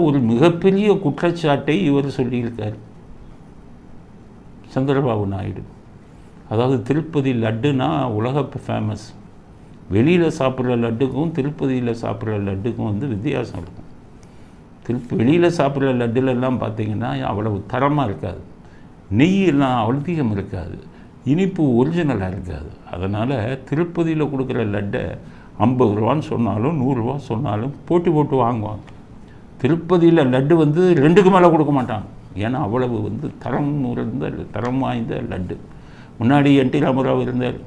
ஒரு மிகப்பெரிய குற்றச்சாட்டை இவர் சொல்லியிருக்கார். சந்திரபாபு நாயுடு. அதாவது திருப்பதி லட்டுனா உலக ஃபேமஸ் வெளியில் சாப்பிட்ற லட்டுக்கும் திருப்பதியில் சாப்பிட்ற லட்டுக்கும் வந்து வித்தியாசம் இருக்கும். திருப்பி வெளியில் சாப்பிட்ற லட்டுலெல்லாம் பார்த்தீங்கன்னா அவ்வளவு தரமாக இருக்காது. நெய்யெல்லாம் அதிகம் இருக்காது. இனிப்பு ஒரிஜினலாக இருக்காது. அதனால் திருப்பதியில் கொடுக்குற லட்டை ஐம்பது ரூபான்னு சொன்னாலும் நூறுரூவா சொன்னாலும் போட்டி போட்டு வாங்குவாங்க. திருப்பதியில் லட்டு வந்து ரெண்டுக்கு மேலே கொடுக்க மாட்டாங்க. ஏன்னா அவ்வளவு வந்து தரம் உயர்ந்த தரம் வாய்ந்த லட்டு. முன்னாடி என் டி ராமராவ் இருந்தார்.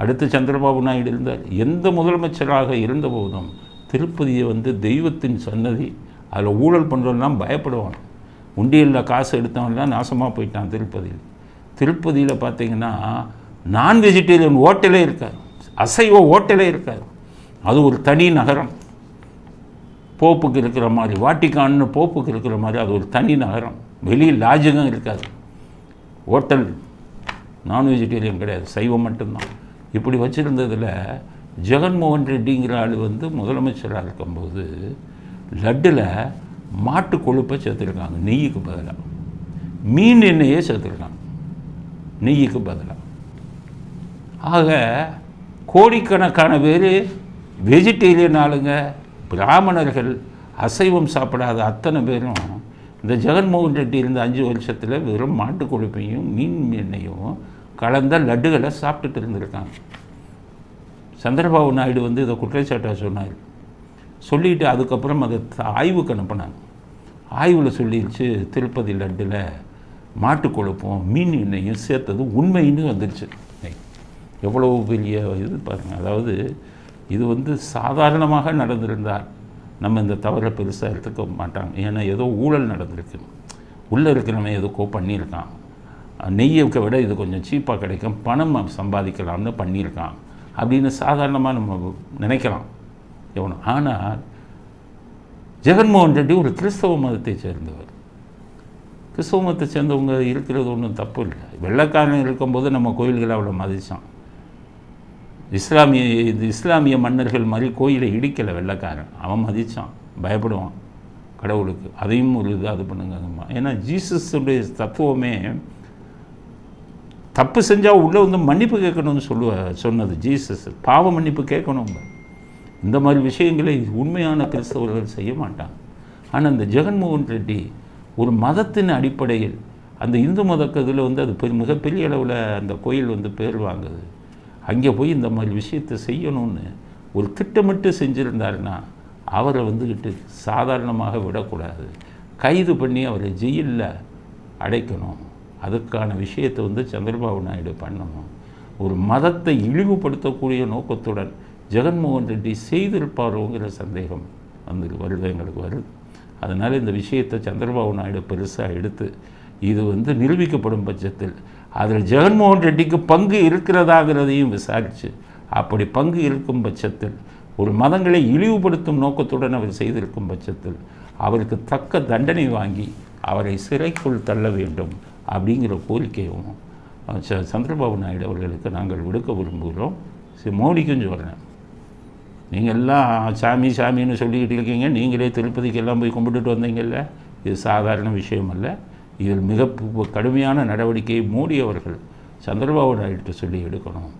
அடுத்து சந்திரபாபு நாயுடு இருந்தார். எந்த முதலமைச்சராக இருந்தபோதும் திருப்பதியை வந்து தெய்வத்தின் சன்னதி அதில் ஊழல் பண்ணுறவெல்லாம் பயப்படுவான். உண்டியலில் காசு எடுத்தவன்லாம் நாசமாக போயிட்டான் திருப்பதியில். திருப்பதியில் பார்த்தீங்கன்னா நான் வெஜிடேரியன் ஹோட்டலே இருக்காது அசைவ ஹோட்டலே இருக்காது அது ஒரு தனி நகரம். போப்புக்கு இருக்கிற மாதிரி வாட்டிக்கான்னு போப்புக்கு இருக்கிற மாதிரி அது ஒரு தனி நகரம். வெளியில் லாஜகம் இருக்காது. ஹோட்டல் நான் வெஜிடேரியன் கிடையாது. சைவம் மட்டும்தான். இப்படி வச்சுருந்ததில் ஜெகன்மோகன் ரெட்டிங்கிற ஆள் வந்து முதலமைச்சராக இருக்கும்போது லட்டில் மாட்டு கொழுப்பை சேர்த்துருக்காங்க. நெய்யுக்கு பதிலாக மீன் எண்ணெயே சேர்த்துருக்காங்க. நெய்யுக்கு பதிலாக ஆக கோடிக்கணக்கான பேர் வெஜிடேரியன் ஆளுங்க. பிராமணர்கள் அசைவம் சாப்பிடாத அத்தனை பேரும் இந்த ஜெகன்மோகன் ரெட்டி இருந்த அஞ்சு வருஷத்தில் வெறும் மாட்டு கொழுப்பையும் மீன் எண்ணெயும் கலந்த லட்டுகளை சாப்பிட்டுட்டு இருந்திருக்காங்க. சந்திரபாபு நாயுடு வந்து இதை குற்றச்சாட்டாக சொன்னார். சொல்லிட்டு அதுக்கப்புறம் அதை த- ஆய்வுக்கு அனுப்பினாங்க. ஆய்வில் சொல்லிடுச்சு திருப்பதி லட்டில் மாட்டு கொழுப்பும் மீன் எண்ணெயும் சேர்த்தது உண்மைன்னு வந்துருச்சு. எவ்வளோ பெரிய இது பாருங்கள் அதாவது இது வந்து சாதாரணமாக நடந்திருந்தால் நம்ம இந்த தவறை பெருசாக எடுத்துக்க மாட்டாங்க. ஏன்னா ஏதோ ஊழல் நடந்திருக்கு. உள்ளே இருக்கிறவன் எதுக்கோ பண்ணியிருக்கான். நெய்யை விட இது கொஞ்சம் சீப்பாக கிடைக்கும். பணம் சம்பாதிக்கலாம்னு பண்ணியிருக்கான். அப்படின்னு சாதாரணமாக நம்ம நினைக்கலாம். எவனோ. ஆனால் ஜெகன்மோகன் ரெட்டி ஒரு கிறிஸ்தவ மதத்தை சேர்ந்தவர். கிறிஸ்தவ மதத்தை சேர்ந்தவங்க இருக்கிறது ஒன்றும் தப்பு இல்லை. வெள்ளைக்காரன் இருக்கும்போது நம்ம கோயில்களை அவ்வளோ மதித்தான் இஸ்லாமிய இது இஸ்லாமிய மன்னர்கள் மாதிரி கோயிலை இடிக்கலை வெள்ளைக்காரன். அவன் மதித்தான் பயப்படுவான். கடவுளுக்கு. அதையும் ஒரு இது அது பண்ணுங்க. ஏன்னா ஜீசஸுடைய தத்துவமே தப்பு செஞ்சால் உள்ளே வந்து மன்னிப்பு கேட்கணும்னு சொல்லுவ சொன்னது ஜீசஸ். பாவ மன்னிப்பு கேட்கணும். இந்த மாதிரி விஷயங்களை உண்மையான கிறிஸ்தவர்கள் செய்ய மாட்டாங்க. ஆனால் இந்த ஜெகன்மோகன் ரெட்டி ஒரு மதத்தின் அடிப்படையில் அந்த இந்து மதக்கதில் வந்து அது மிகப்பெரிய அளவில் அந்த கோயில் வந்து பேர் வாங்குது. அங்கே போய் இந்த மாதிரி விஷயத்தை செய்யணும்னு ஒரு திட்டமிட்டு செஞ்சுருந்தாருன்னா அவரை வந்துக்கிட்டு சாதாரணமாக விடக்கூடாது. கைது பண்ணி அவரை ஜெயிலில் அடைக்கணும். அதுக்கான விஷயத்தை வந்து சந்திரபாபு நாயுடு பண்ணணும். ஒரு மதத்தை இழிவுபடுத்தக்கூடிய நோக்கத்துடன் ஜெகன்மோகன் ரெட்டி செய்திருப்பாரோங்கிற சந்தேகம் வந்து வருது எங்களுக்கு வருது. அதனால் இந்த விஷயத்தை சந்திரபாபு நாயுடு பெருசாக எடுத்து இது வந்து நிரூபிக்கப்படும் பட்சத்தில் அதில் ஜெகன்மோகன் ரெட்டிக்கு பங்கு இருக்கிறதாகிறதையும் விசாரித்து அப்படி பங்கு இருக்கும் பட்சத்தில் ஒரு மதங்களை இழிவுபடுத்தும் நோக்கத்துடன் அவர் செய்திருக்கும் பட்சத்தில் அவருக்கு தக்க தண்டனை வாங்கி அவரை சிறைக்குள் தள்ள வேண்டும் அப்படிங்கிற கோரிக்கையும் ச- சந்திரபாபு நாயுடு அவர்களுக்கு நாங்கள் விடுக்க விரும்புகிறோம். சரி மோடிக்கும் சொல்கிறேன் நீங்கள் எல்லாம் சாமி சாமின்னு சொல்லிக்கிட்டு இருக்கீங்க. நீங்களே திருப்பதிக்கு எல்லாம் போய் கும்பிட்டுட்டு வந்தீங்கல்ல? இது சாதாரண விஷயம் அல்ல. இதில் மிக பு- கடுமையான நடவடிக்கையை மோடி அவர்கள் சந்திரபாபு நாயுடு சொல்லி எடுக்கணும்.